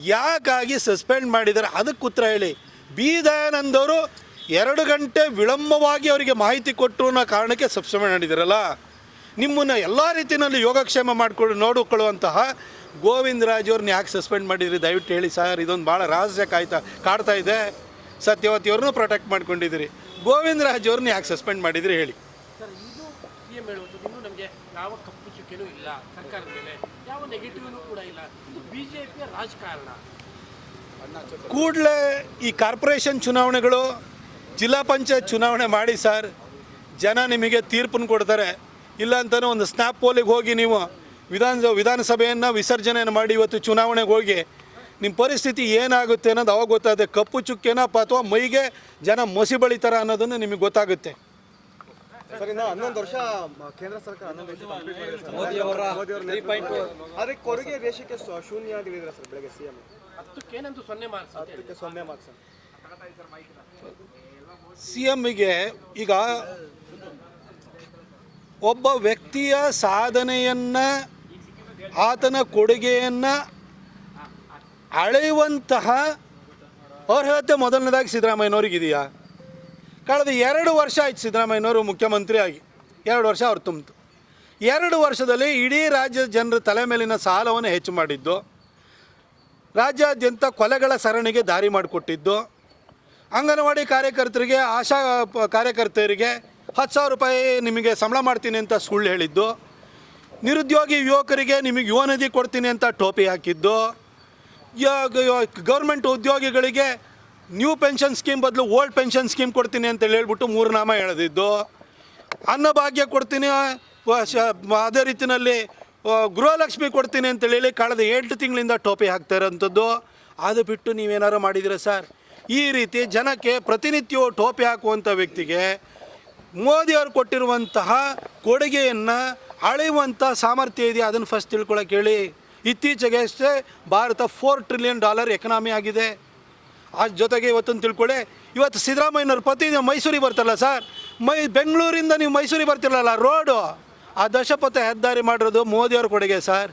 ಯಾಕಾಗಿ ಸಸ್ಪೆಂಡ್ ಮಾಡಿದ್ದಾರೆ? ಅದಕ್ಕೆ ಉತ್ತರ ಹೇಳಿ. ಬಿ ದಯಾನಂದ್ ಅವರು ಎರಡು ಗಂಟೆ ವಿಳಂಬವಾಗಿ ಅವರಿಗೆ ಮಾಹಿತಿ ಕೊಟ್ಟರು ಅನ್ನೋ ಕಾರಣಕ್ಕೆ ಸಸ್ಪೆಂಡ್ ಮಾಡಿದಿರಲ್ಲ. ನಿಮ್ಮನ್ನು ಎಲ್ಲ ರೀತಿಯಲ್ಲಿ ಯೋಗಕ್ಷೇಮ ಮಾಡಿಕೊಂಡು ನೋಡಿಕೊಳ್ಳುವಂತಹ ಗೋವಿಂದ ರಾಜ್ ಅವ್ರನ್ನ ಯಾಕೆ ಸಸ್ಪೆಂಡ್ ಮಾಡಿದ್ರಿ? ದಯವಿಟ್ಟು ಹೇಳಿ ಸರ್, ಇದೊಂದು ಭಾಳ ರಹಸ್ಯ ಕಾಯ್ತಾ, ಕಾಡ್ತಾ ಇದೆ. ಸತ್ಯವತಿಯವ್ರನ್ನೂ ಪ್ರೊಟೆಕ್ಟ್ ಮಾಡ್ಕೊಂಡಿದ್ದೀರಿ. ಗೋವಿಂದ ರಾಜ್ ಅವ್ರನ್ನ ಯಾಕೆ ಸಸ್ಪೆಂಡ್ ಮಾಡಿದ್ರಿ ಹೇಳಿ. ಎಂ ಹೇಳುವಂಥದ್ದು ಇನ್ನೂ ನಮಗೆ ಯಾವ ಕಪ್ಪು ಚುಕ್ಕೆನೂ ಇಲ್ಲ, ಸರ್ಕಾರದ ಮೇಲೆ ಯಾವ ನೆಗೆಟಿವ್ನು ಕೂಡ ಇಲ್ಲ. ಇದು ಬಿ ಜೆ ಪಿಯ ರಾಜಕಾರಣ. ಕೂಡಲೇ ಈ ಕಾರ್ಪೊರೇಷನ್ ಚುನಾವಣೆಗಳು, ಜಿಲ್ಲಾ ಪಂಚಾಯತ್ ಚುನಾವಣೆ ಮಾಡಿ ಸರ್, ಜನ ನಿಮಗೆ ತೀರ್ಪನ್ನು ಕೊಡ್ತಾರೆ. ಇಲ್ಲ ಅಂತಾನೆ ಒಂದು ಸ್ನ್ಯಾಪ್ ಪೋಲಿಗೆ ಹೋಗಿ ನೀವು ವಿಧಾನ ವಿಧಾನಸಭೆಯನ್ನು ವಿಸರ್ಜನೆಯನ್ನು ಮಾಡಿ ಇವತ್ತು ಚುನಾವಣೆಗೆ ಹೋಗಿ ನಿಮ್ಮ ಪರಿಸ್ಥಿತಿ ಏನಾಗುತ್ತೆ ಅನ್ನೋದು ಅವಾಗ ಗೊತ್ತಾಗುತ್ತೆ. ಕಪ್ಪು ಚುಕ್ಕೆನಪ್ಪ ಅಥವಾ ಮೈಗೆ ಜನ ಮಸಿ ಬಳಿತಾರ ಅನ್ನೋದನ್ನು ನಿಮಗೆ ಗೊತ್ತಾಗುತ್ತೆ. ಸರ್ ಇನ್ನು ಹನ್ನೊಂದು ವರ್ಷ ಕೇಂದ್ರ ಸರ್ಕಾರ ಹನ್ನೊಂದು ವರ್ಷ ಕಂಪ್ಲೀಟ್ ಮಾಡಿದೆ ಸರ್. ಮೋದಿ ಅವರ ನೇತೃತ್ವದಲ್ಲಿ. ಅದಕ್ಕೆ ಕೊಡುಗೆ ದೇಶಕ್ಕೆ ಸ- ಶೂನ್ಯ ಆಗಿದ್ರೆ ಸರ್ ಬೆಳಗ್ಗೆ ಸಿಎಂ ಹತ್ತಕ್ಕೇನಂತೂ ಸೊನ್ನೆ ಮಾರ್ಕ್ಸ್ ಅದಕ್ಕೆ ಸೊನ್ನೆ ಮಾರ್ಕ್ಸ್ ಸರ್. ಸಿ ಎಮ್ಮಿಗೆ ಈಗ ಒಬ್ಬ ವ್ಯಕ್ತಿಯ ಸಾಧನೆಯನ್ನು ಆತನ ಕೊಡುಗೆಯನ್ನು ಅಳೆಯುವಂತಹ ಅರ್ಹತೆ ಮೊದಲನೇದಾಗಿ ಸಿದ್ದರಾಮಯ್ಯನವ್ರಿಗಿದೆಯಾ? ಕಳೆದ ಎರಡು ವರ್ಷ ಆಯ್ತು ಸಿದ್ದರಾಮಯ್ಯನವರು ಮುಖ್ಯಮಂತ್ರಿ ಆಗಿ ಎರಡು ವರ್ಷ ಅವ್ರು ತುಂಬಿತು ಎರಡು ವರ್ಷದಲ್ಲಿ ಇಡೀ ರಾಜ್ಯದ ಜನರ ತಲೆ ಮೇಲಿನ ಸಾಲವನ್ನು ಹೆಚ್ಚು ಮಾಡಿದ್ದು. ರಾಜ್ಯಾದ್ಯಂತ ಕೊಲೆಗಳ ಸರಣಿಗೆ ದಾರಿ ಮಾಡಿಕೊಟ್ಟಿದ್ದು. ಅಂಗನವಾಡಿ ಕಾರ್ಯಕರ್ತರಿಗೆ, ಆಶಾ ಕಾರ್ಯಕರ್ತೆಯರಿಗೆ ಹತ್ತು ಸಾವಿರ ರೂಪಾಯಿ ನಿಮಗೆ ಸಂಬಳ ಮಾಡ್ತೀನಿ ಅಂತ ಸುಳ್ಳು ಹೇಳಿದ್ದು. ನಿರುದ್ಯೋಗಿ ಯುವಕರಿಗೆ ನಿಮಗೆ ಯುವ ನಿಧಿ ಕೊಡ್ತೀನಿ ಅಂತ ಟೋಪಿ ಹಾಕಿದ್ದು. ಗೌರ್ಮೆಂಟ್ ಉದ್ಯೋಗಿಗಳಿಗೆ ನ್ಯೂ ಪೆನ್ಷನ್ ಸ್ಕೀಮ್ ಬದಲು ಓಲ್ಡ್ ಪೆನ್ಷನ್ ಸ್ಕೀಮ್ ಕೊಡ್ತೀನಿ ಅಂತ ಹೇಳ್ಬಿಟ್ಟು ಮೂರು ನಾಮ ಎಳೆದಿದ್ದು. ಅನ್ನಭಾಗ್ಯ ಕೊಡ್ತೀನಿ ಅದೇ ರೀತಿಯಲ್ಲಿ ಗೃಹಲಕ್ಷ್ಮಿ ಕೊಡ್ತೀನಿ ಅಂತೇಳಿ ಹೇಳಿ ಕಳೆದ ಎಂಟು ತಿಂಗಳಿಂದ ಟೋಪಿ ಹಾಕ್ತಾ ಇರೋಂಥದ್ದು. ಅದು ಬಿಟ್ಟು ನೀವೇನಾರು ಮಾಡಿದಿರ ಸರ್? ಈ ರೀತಿ ಜನಕ್ಕೆ ಪ್ರತಿನಿತ್ಯವೂ ಟೋಪಿ ಹಾಕುವಂಥ ವ್ಯಕ್ತಿಗೆ ಮೋದಿಯವರು ಕೊಟ್ಟಿರುವಂತಹ ಕೊಡುಗೆಯನ್ನು ಅಳೆಯುವಂಥ ಸಾಮರ್ಥ್ಯ ಇದೆ ಅದನ್ನು ಫಸ್ಟ್ ತಿಳ್ಕೊಳಕ್ಕೆ ಹೇಳಿ. ಇತ್ತೀಚೆಗೆ ಅಷ್ಟೇ Bharat four trillion dollar economy ಆಗಿದೆ. ಆ ಜೊತೆಗೆ ಇವತ್ತೊಂದು ತಿಳ್ಕೊಳ್ಳಿ. ಇವತ್ತು ಸಿದ್ದರಾಮಯ್ಯನವ್ರ ನೀವು ಮೈಸೂರಿಗೆ ಬರ್ತಾರಲ್ಲ ಸರ್? ಮೈ ಬೆಂಗಳೂರಿಂದ ನೀವು ಮೈಸೂರಿಗೆ ಬರ್ತಿರಲ್ಲ ರೋಡು? ಆ ದಶಪಥ ಹೆದ್ದಾರಿ ಮಾಡಿರೋದು ಮೋದಿಯವ್ರ ಕೊಡುಗೆ ಸರ್.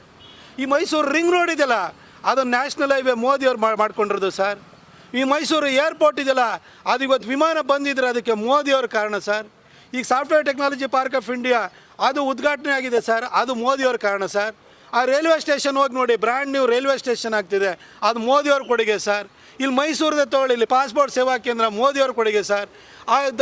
ಈ ಮೈಸೂರು ರಿಂಗ್ ರೋಡ್ ಇದೆಯಲ್ಲ ಅದು ನ್ಯಾಷನಲ್ ಹೈವೇ ಮೋದಿಯವ್ರು ಮಾಡ್ಕೊಂಡಿರೋದು ಸರ್. ಈ ಮೈಸೂರು ಏರ್ಪೋರ್ಟ್ ಇದೆಯಲ್ಲ, ಅದು ಇವತ್ತು ವಿಮಾನ ಬಂದಿದ್ರೆ ಅದಕ್ಕೆ ಮೋದಿಯವ್ರ ಕಾರಣ ಸರ್. ಈಗ software technology park of India, ಅದು ಉದ್ಘಾಟನೆ ಆಗಿದೆ ಸರ್, ಅದು ಮೋದಿಯವ್ರ ಕಾರಣ ಸರ್. ಆ ರೈಲ್ವೆ ಸ್ಟೇಷನ್ ಹೋಗಿ ನೋಡಿ, ಬ್ರ್ಯಾಂಡ್ ನ್ಯೂ ರೈಲ್ವೆ ಸ್ಟೇಷನ್ ಆಗ್ತಿದೆ, ಅದು ಮೋದಿಯವ್ರ ಕೊಡುಗೆ ಸರ್. ಇಲ್ಲಿ ಮೈಸೂರದ ತಗೊಳ್ಳಿ, ಇಲ್ಲಿ ಪಾಸ್ಪೋರ್ಟ್ ಸೇವಾ ಕೇಂದ್ರ ಮೋದಿಯವ್ರ ಕೊಡುಗೆ ಸರ್.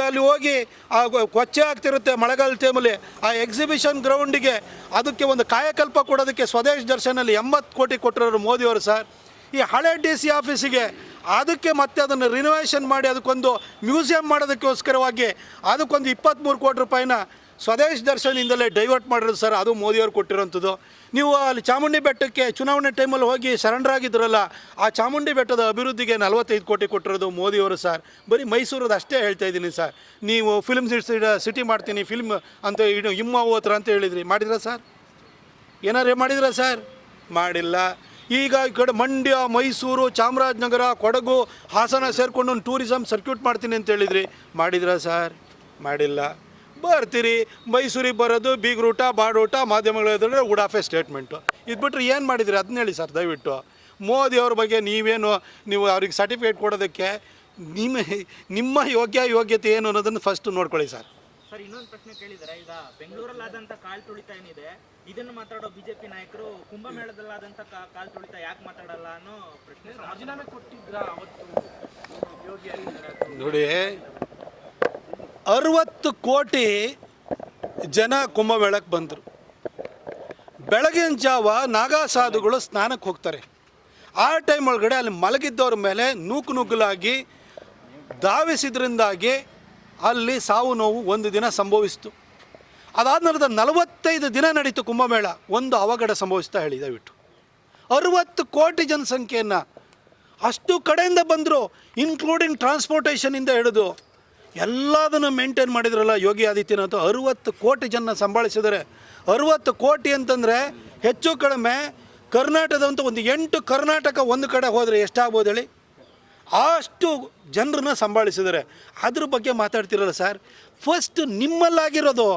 ಅಲ್ಲಿ ಹೋಗಿ ಆ ಕೊಚ್ಚೆ ಆಗ್ತಿರುತ್ತೆ ಮಳೆಗಾಲ ಟೈಮಲ್ಲಿ. ಆ ಎಕ್ಸಿಬಿಷನ್ ಗ್ರೌಂಡಿಗೆ ಅದಕ್ಕೆ ಒಂದು ಕಾಯಕಲ್ಪ ಕೊಡೋದಕ್ಕೆ ಸ್ವದೇಶ್ ದರ್ಶನಲ್ಲಿ ಎಂಬತ್ತು ಕೋಟಿ ಕೊಟ್ಟಿರೋರು ಮೋದಿಯವರು ಸರ್. ಈ ಹಳೆ ಡಿ ಸಿ ಆಫೀಸಿಗೆ ಅದಕ್ಕೆ ಮತ್ತೆ ಅದನ್ನು ರಿನೋವೇಷನ್ ಮಾಡಿ ಅದಕ್ಕೊಂದು ಮ್ಯೂಸಿಯಂ ಮಾಡೋದಕ್ಕೋಸ್ಕರವಾಗಿ ಅದಕ್ಕೊಂದು ಇಪ್ಪತ್ತ್ಮೂರು ಕೋಟಿ ರೂಪಾಯಿನ ಸ್ವದೇಶ್ ದರ್ಶನದಿಂದಲೇ ಡೈವರ್ಟ್ ಮಾಡಿರೋದು ಸರ್ ಅದು ಮೋದಿಯವರು ಕೊಟ್ಟಿರೋಂಥದ್ದು. ನೀವು ಅಲ್ಲಿ ಚಾಮುಂಡಿ ಬೆಟ್ಟಕ್ಕೆ ಚುನಾವಣೆ ಟೈಮಲ್ಲಿ ಹೋಗಿ ಸರೆಂಡರ್ ಆ ಚಾಮುಂಡಿ ಬೆಟ್ಟದ ಅಭಿವೃದ್ಧಿಗೆ ನಲವತ್ತೈದು ಕೋಟಿ ಕೊಟ್ಟಿರೋದು ಮೋದಿಯವರು ಸರ್ ಬರೀ ಮೈಸೂರದ್ದು ಅಷ್ಟೇ ಹೇಳ್ತಾ ಇದ್ದೀನಿ ಸರ್ ನೀವು ಫಿಲ್ಮ್ ಸಿಟಿ ಮಾಡ್ತೀನಿ ಫಿಲ್ಮ್ ಅಂತ ಇಡು ಇಮ್ಮ ಹೋತ್ರ ಅಂತ ಹೇಳಿದ್ರಿ. ಮಾಡಿದ್ರಾ ಸರ್ ಏನಾರು ಮಾಡಿದ್ರಾ ಸರ್ ಮಾಡಿಲ್ಲ. ಈಗ ಈ ಕಡೆ ಮಂಡ್ಯ, ಮೈಸೂರು, ಚಾಮರಾಜನಗರ, ಕೊಡಗು, ಹಾಸನ ಸೇರಿಕೊಂಡು ಒಂದು ಟೂರಿಸಮ್ ಸರ್ಕ್ಯೂಟ್ ಮಾಡ್ತೀನಿ ಅಂತ ಹೇಳಿದ್ರಿ. ಮಾಡಿದ್ರಾ ಸರ್ ಮಾಡಿಲ್ಲ. ಬರ್ತೀರಿ. ಮೈಸೂರಿಗೆ ಬರೋದು ಬೀಗ್ರೂಟ ಬಾಡೂಟ ಮಾಧ್ಯಮಗಳು ಎದುರು ಉಡಾಫೆ ಸ್ಟೇಟ್ಮೆಂಟು ಇದು ಬಿಟ್ಟರೆ ಏನು ಮಾಡಿದ್ರಿ? ಅದನ್ನ ಹೇಳಿ ಸರ್ ದಯವಿಟ್ಟು. ಮೋದಿ ಅವ್ರ ಬಗ್ಗೆ ನೀವೇನು ನೀವು ಅವ್ರಿಗೆ ಸರ್ಟಿಫಿಕೇಟ್ ಕೊಡೋದಕ್ಕೆ ನಿಮ್ಮ ನಿಮ್ಮ ಯೋಗ್ಯ ಯೋಗ್ಯತೆ ಏನು ಅನ್ನೋದನ್ನು ಫಸ್ಟ್ ನೋಡ್ಕೊಳ್ಳಿ ಸರ್. ಸರ್ ಇನ್ನೊಂದು ಪ್ರಶ್ನೆ ಕೇಳಿದರೆ. ಈಗ ಬೆಂಗಳೂರಲ್ಲಾದಂಥ ಕಾಲ್ ತುಳಿತ ಏನಿದೆ ಇದನ್ನು ಮಾತಾಡೋ ಬಿಜೆಪಿ ನಾಯಕರು ಕುಂಭಮೇಳದಲ್ಲಾದಂಥ ಕಾಲ್ ತುಳಿತ ಯಾಕೆ ಮಾತಾಡಲ್ಲ ಅನ್ನೋ ಪ್ರಶ್ನೆ ರಾಜೀನಾಮೆ ಕೊಟ್ಟಿದ್ರ ಅವತ್ತು? ನೋಡಿ ಅರವತ್ತು ಕೋಟಿ ಜನ ಕುಂಭಮೇಳಕ್ಕೆ ಬಂದರು. ಬೆಳಗಿನ ಜಾವ ನಾಗಾ ಸಾಧುಗಳು ಸ್ನಾನಕ್ಕೆ ಹೋಗ್ತಾರೆ. ಆ ಟೈಮ್ ಒಳಗಡೆ ಅಲ್ಲಿ ಮಲಗಿದ್ದವ್ರ ಮೇಲೆ ನೂಕು ನುಗ್ಗಲಾಗಿ ಧಾವಿಸಿದ್ರಿಂದಾಗಿ ಅಲ್ಲಿ ಸಾವು ನೋವು ಒಂದು ದಿನ ಸಂಭವಿಸ್ತು. ಅದಾದ ನಂತರ ನಲವತ್ತೈದು ದಿನ ನಡೀತು ಕುಂಭಮೇಳ. ಒಂದು ಅವಘಡ ಸಂಭವಿಸ್ತಾ ಹೇಳಿ ದಯವಿಟ್ಟು. ಅರುವತ್ತು ಕೋಟಿ ಜನಸಂಖ್ಯೆಯನ್ನು ಅಷ್ಟು ಕಡೆಯಿಂದ ಬಂದರು ಇನ್ಕ್ಲೂಡಿಂಗ್ ಟ್ರಾನ್ಸ್ಪೋರ್ಟೇಷನಿಂದ ಹಿಡಿದು ಎಲ್ಲದನ್ನು ಮೇಂಟೈನ್ ಮಾಡಿದ್ರಲ್ಲ ಯೋಗಿ ಆದಿತ್ಯನಾಥ್? ಅರುವತ್ತು ಕೋಟಿ ಜನ ಸಂಭಾಳಿಸಿದರೆ ಅರುವತ್ತು ಕೋಟಿ ಅಂತಂದರೆ ಹೆಚ್ಚು ಕಡಿಮೆ ಕರ್ನಾಟಕದಂತ ಒಂದು ಎಂಟು ಕರ್ನಾಟಕ ಒಂದು ಕಡೆ ಹೋದರೆ ಎಷ್ಟಾಗ್ಬೋದು ಹೇಳಿ? ಅಷ್ಟು ಜನರನ್ನ ಸಂಭಾಳಿಸಿದರೆ ಅದ್ರ ಬಗ್ಗೆ ಮಾತಾಡ್ತಿರಲ್ಲ ಸರ್. ಫಸ್ಟ್ ನಿಮ್ಮಲ್ಲಾಗಿರೋದು,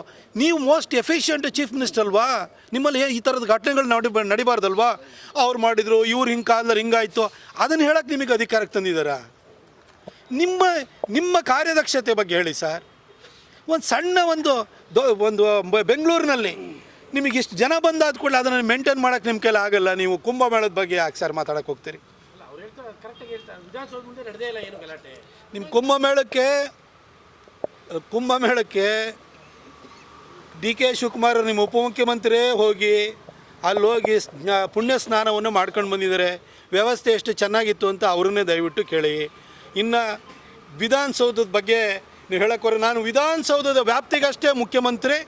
ನೀವು ಮೋಸ್ಟ್ ಎಫಿಷಿಯೆಂಟ್ ಚೀಫ್ ಮಿನಿಸ್ಟರ್ ಅಲ್ವಾ? ನಿಮ್ಮಲ್ಲಿ ಈ ಥರದ ಘಟನೆಗಳು ನಡಿ, ನಡಿಬಾರ್ದಲ್ವಾ? ಅವ್ರು ಮಾಡಿದರು, ಇವ್ರು ಹಿಂಗೆ ಕಾಲ್ದಲ್ಲಿ ಹಿಂಗಾಯಿತು. ಅದನ್ನು ಹೇಳಕ್ಕೆ ನಿಮಗೆ ಅಧಿಕಾರಕ್ಕೆ ತಂದಿದ್ದಾರಾ? ನಿಮ್ಮ ನಿಮ್ಮ ಕಾರ್ಯದಕ್ಷತೆ ಬಗ್ಗೆ ಹೇಳಿ ಸರ್. ಒಂದು ಸಣ್ಣ ಒಂದು ದೊ ಒಂದು ಬೆಂಗಳೂರಿನಲ್ಲಿ ನಿಮಗೆ ಇಷ್ಟು ಜನ ಬಂದಾದ ಕೂಡಲೇ ಅದನ್ನು ಮೇಂಟೈನ್ ಮಾಡೋಕ್ಕೆ ನಿಮ್ಮ ಕೈಲಿ ಆಗಲ್ಲ. ನೀವು ಕುಂಭಮೇಳದ ಬಗ್ಗೆ ಯಾಕೆ ಸರ್ ಮಾತಾಡಕ್ಕೆ ಹೋಗ್ತೀರಿ? ನಿಮ್ಮ ಕುಂಭಮೇಳಕ್ಕೆ ಕುಂಭಮೇಳಕ್ಕೆ ಡಿ ಕೆ ಶಿವಕುಮಾರ್ ನಿಮ್ಮ ಉಪಮುಖ್ಯಮಂತ್ರಿ ಹೋಗಿ ಅಲ್ಲಿ ಹೋಗಿ ಪುಣ್ಯ ಸ್ನಾನವನ್ನು ಮಾಡ್ಕೊಂಡು ಬಂದಿದ್ದಾರೆ. ವ್ಯವಸ್ಥೆ ಎಷ್ಟು ಚೆನ್ನಾಗಿತ್ತು ಅಂತ ಅವ್ರನ್ನೇ ದಯವಿಟ್ಟು ಕೇಳಿ. ಇನ್ನು ವಿಧಾನಸೌಧದ ಬಗ್ಗೆ ನೀವು ಹೇಳೋಕ್ಕೋರೆ ನಾನು ವಿಧಾನಸೌಧದ ವ್ಯಾಪ್ತಿಗಷ್ಟೇ ಮುಖ್ಯಮಂತ್ರಿ.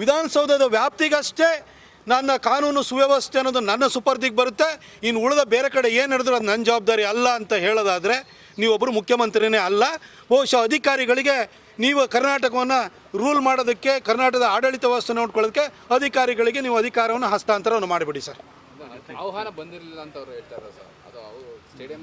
ವಿಧಾನಸೌಧದ ವ್ಯಾಪ್ತಿಗಷ್ಟೇ ನನ್ನ ಕಾನೂನು ಸುವ್ಯವಸ್ಥೆ ಅನ್ನೋದು ನನ್ನ ಸುಪರ್ದಿಗೆ ಬರುತ್ತೆ. ಇನ್ನು ಉಳಿದ ಬೇರೆ ಕಡೆ ಏನು ನಡೆದ್ರು ಅದು ನನ್ನ ಜವಾಬ್ದಾರಿ ಅಲ್ಲ ಅಂತ ಹೇಳೋದಾದರೆ ನೀವೊಬ್ಬರು ಮುಖ್ಯಮಂತ್ರಿನೇ ಅಲ್ಲ. ಬಹುಶಃ ಅಧಿಕಾರಿಗಳಿಗೆ ನೀವು ಕರ್ನಾಟಕವನ್ನು ರೂಲ್ ಮಾಡೋದಕ್ಕೆ, ಕರ್ನಾಟಕದ ಆಡಳಿತ ವ್ಯವಸ್ಥೆ ನೋಡ್ಕೊಳ್ಳೋದಕ್ಕೆ ಅಧಿಕಾರಿಗಳಿಗೆ ನೀವು ಅಧಿಕಾರವನ್ನು, ಹಸ್ತಾಂತರವನ್ನು ಮಾಡಿಬಿಡಿ ಸರ್. ಆಹ್ವಾನ ಬಂದಿರಲಿಲ್ಲ ಅಂತ ಅವ್ರು ಹೇಳ್ತಾರೆ ಸರ್. ಅದು ಸ್ಟೇಡಿಯಂ